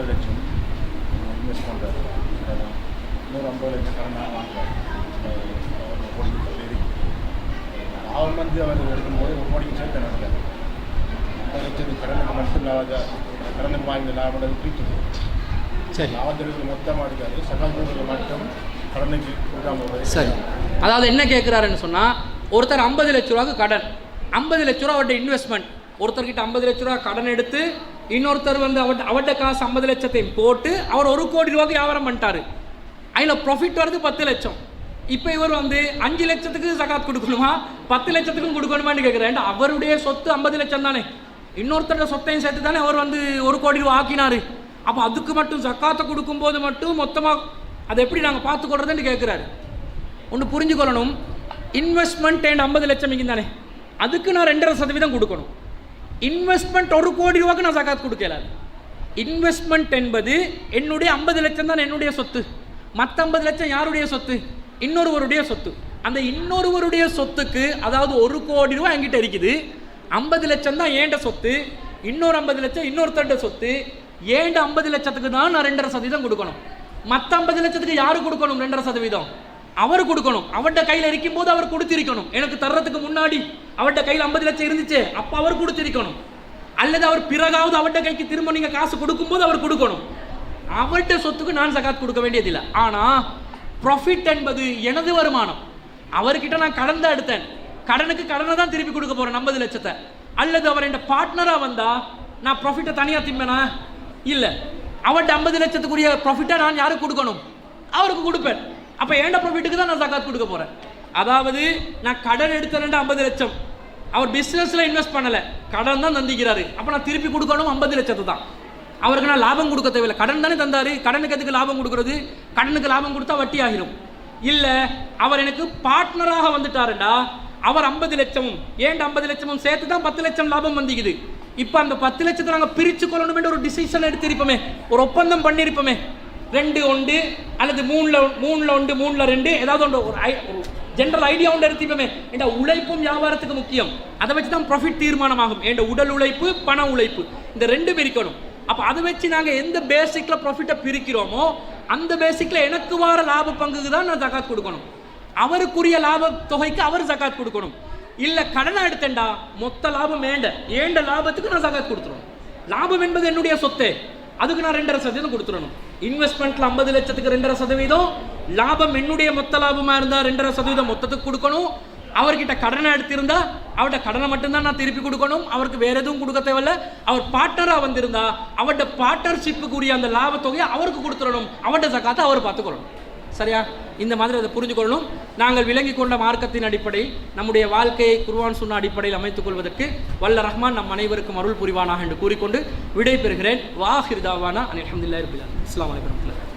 ஐம்பது லட்சம் இன்வெஸ்ட் பண்ணுறாரு நூறு ஐம்பது லட்சம் கடனாக வாங்குறாரு அவர் வந்து அவர் எடுக்கும்போது ஒரு கோடிக்கு சேர்த்து நடக்காரு ஐம்பது லட்சத்துக்கு கடனுக்கு மட்டும் லாப கடனுக்கு வாங்கின லாபம் பிரிக்குது சரி. லாபத்திற்கு மொத்தமாக இருக்காது சகாஜர்களுக்கு மட்டும் கடனுக்கு கொடுக்காம. சரி. அதாவது என்ன கேட்குறாருன்னு சொன்னால் ஒருத்தர் ஐம்பது லட்ச ரூபாய்க்கு கடன் ஐம்பது லட்ச ரூபா அவர்கிட்ட இன்வெஸ்ட்மெண்ட் ஒருத்தர்கிட்ட ஐம்பது லட்ச ரூபா கடன் எடுத்து இன்னொருத்தர் வந்து அவட்ட அவட்ட காசு ஐம்பது லட்சத்தையும் போட்டு அவர் ஒரு கோடி ரூபாய்க்கு வியாபாரம் பண்ணிட்டாரு. அதில் ப்ராஃபிட் வருது பத்து லட்சம். இப்போ இவர் வந்து அஞ்சு லட்சத்துக்கு சகாத் கொடுக்கணுமா? பத்து லட்சத்துக்கும் கொடுக்கணுமான்னு கேட்குறேன் அவருடைய சொத்து ஐம்பது லட்சம் தானே. இன்னொருத்தரோட சொத்தையும் சேர்த்து தானே அவர் வந்து ஒரு கோடி ரூபா ஆக்கினாரு. அப்போ அதுக்கு மட்டும் ஜக்காத்தை கொடுக்கும்போது மட்டும் மொத்தமாக அதை எப்படி நாங்கள் பார்த்துக்கொள்றதுன்னு கேட்குறாரு ஒன்று புரிஞ்சுக்கொள்ளணும். இன்வெஸ்ட்மெண்ட் அண்ட் ஐம்பது லட்சம் இங்கே தானே. அதுக்கு நான் ரெண்டரை சதவீதம் கொடுக்கணும். இன்வெஸ்ட்மெண்ட் ஒரு கோடி ரூபாய்க்கு நான் சக்காத் கொடுக்கல. இன்வெஸ்ட்மெண்ட் என்பது என்னுடைய ஐம்பது லட்சம் தான் என்னுடைய சொத்து. மற்ற ஐம்பது லட்சம் யாருடைய சொத்து? இன்னொருவருடைய சொத்து. அந்த இன்னொருவருடைய சொத்துக்கு அதாவது ஒரு கோடி ரூபாய் என்கிட்ட இருக்குது. ஐம்பது லட்சம் தான் ஏண்ட சொத்து? இன்னொரு ஐம்பது லட்சம் இன்னொருத்தண்ட சொத்து. ஏண்ட ஐம்பது லட்சத்துக்கு தான் நான் ரெண்டரை சதவீதம் கொடுக்கணும். மற்ற ஐம்பது லட்சத்துக்கு யாரு கொடுக்கணும்? ரெண்டரை சதவீதம். அவர் கொடுக்கணும். அவர்கிட்ட கையில் இருக்கும் போது அவர் கொடுத்திருக்கணும். எனக்கு தர்றதுக்கு முன்னாடி அவர்கிட்ட கையில் ஐம்பது லட்சம் இருந்துச்சு. அப்போ அவர் கொடுத்திருக்கணும். அல்லது அவர் பிறகாவது அவர்கிட்ட கைக்கு திரும்ப நீங்கள் காசு கொடுக்கும்போது அவர் கொடுக்கணும். அவர்கிட்ட சொத்துக்கு நான் சகாத் கொடுக்க வேண்டியதில்லை. ஆனால் ப்ராஃபிட் என்பது எனது வருமானம். அவர்கிட்ட நான் கடன் தான் எடுத்தேன். கடனுக்கு கடனை தான் திருப்பி கொடுக்க போகிறேன் ஐம்பது லட்சத்தை. அல்லது அவர் என் பார்ட்னராக வந்தால் நான் ப்ராஃபிட்டை தனியாக திம்பேனா? இல்லை. அவர்கிட்ட ஐம்பது லட்சத்துக்குரிய ப்ராஃபிட்டை நான் யாருக்கு கொடுக்கணும்? அவருக்கு கொடுப்பேன். அப்போ ஏண்ட ப்ராஃபிட்டுக்கு தான் நான் சகாத் கொடுக்க போகிறேன் அதாவது நான் கடன் எடுத்தேன்டா ஐம்பது லட்சம். அவர் பிஸ்னஸில் இன்வெஸ்ட் பண்ணலை. கடன் தான் தந்திக்கிறாரு அப்போ நான் திருப்பி கொடுக்கணும் ஐம்பது லட்சத்தை தான். அவருக்கு நான் லாபம் கொடுக்க தேவையில்லை. கடன் தானே தந்தாரு. கடனுக்கு எதுக்கு லாபம் கொடுக்குறது? கடனுக்கு லாபம் கொடுத்தா வட்டி ஆகிரும். இல்லை அவர் எனக்கு பார்ட்னராக வந்துட்டாருண்டா அவர் ஐம்பது லட்சமும் ஏன் ஐம்பது லட்சமும் சேர்த்து தான் பத்து லட்சம் லாபம் வந்திக்குது? இப்போ அந்த பத்து லட்சத்தை நாங்கள் பிரித்து கொள்ளணும் ஒரு டிசிஷன் எடுத்திருப்போமே. ஒரு ஒப்பந்தம் பண்ணியிருப்போமே ரெண்டு உண்டு அல்லது மூணில் மூணில் உண்டு மூணில் ரெண்டு ஏதாவது ஒன்று ஒரு ஐ- ஒரு ஜென்ரல் ஐடியா ஒன்று எடுத்துப்போமே. என்ற உழைப்பும் வியாபாரத்துக்கு முக்கியம். அதை வச்சு தான் ப்ராஃபிட் தீர்மானமாகும். என்ற உடல் உழைப்பு பண உழைப்பு. இந்த ரெண்டு பிரிக்கணும். அப்போ அதை வச்சு நாங்கள் எந்த பேசிக்கில் ப்ராஃபிட்டை பிரிக்கிறோமோ அந்த பேசிக்கில் எனக்கு வர லாப பங்குக்கு தான் நான் ஜகாத் கொடுக்கணும். அவருக்குரிய லாப தொகைக்கு அவர் ஜகாத் கொடுக்கணும். இல்லை கடனை எடுத்தேன்டா மொத்த லாபம் ஏண்ட? ஏண்ட லாபத்துக்கு நான் ஜகாத் கொடுத்துருவேன் லாபம் என்பது என்னுடைய சொத்து. அதுக்கு நான் ரெண்டரை சதவீதம் கொடுத்துடணும் இன்வெஸ்ட்மெண்ட்ல ஐம்பது லட்சத்துக்கு ரெண்டரை சதவீதம். லாபம் என்னுடைய மொத்த லாபமா இருந்தா ரெண்டரை சதவீதம் மொத்தத்துக்கு கொடுக்கணும். அவர்கிட்ட கடனை எடுத்திருந்தா அவர்கிட்ட கடனை மட்டும்தான் நான் திருப்பி கொடுக்கணும். அவருக்கு வேற எதுவும் கொடுக்க தேவையில்ல. அவர் பார்ட்னரா வந்திருந்தா அவர்கிட்ட பார்ட்னர்ஷிப்புக்குரிய அந்த லாபத்தொகையை அவருக்கு கொடுத்துடணும். அவர்கிட்ட சக்காத்தை அவர் பார்த்துக்கணும் சரியா? இந்த மாதிரி அதை புரிஞ்சு கொள்ளணும் நாங்கள் விளங்கி கொண்ட மார்க்கத்தின் அடிப்படையில் நம்முடைய வாழ்க்கையை குர்வான் சொன்ன அடிப்படையில் அமைத்துக் கொள்வதற்கு வல்ல ரஹ்மான் நம் அனைவருக்கும் அருள் புரிவானாக என்று கூறிக்கொண்டு விடை பெறுகிறேன் வாஹிர் அலி அஹமதுல்லா இருபிலா இஸ்லாம் வலைக்கம்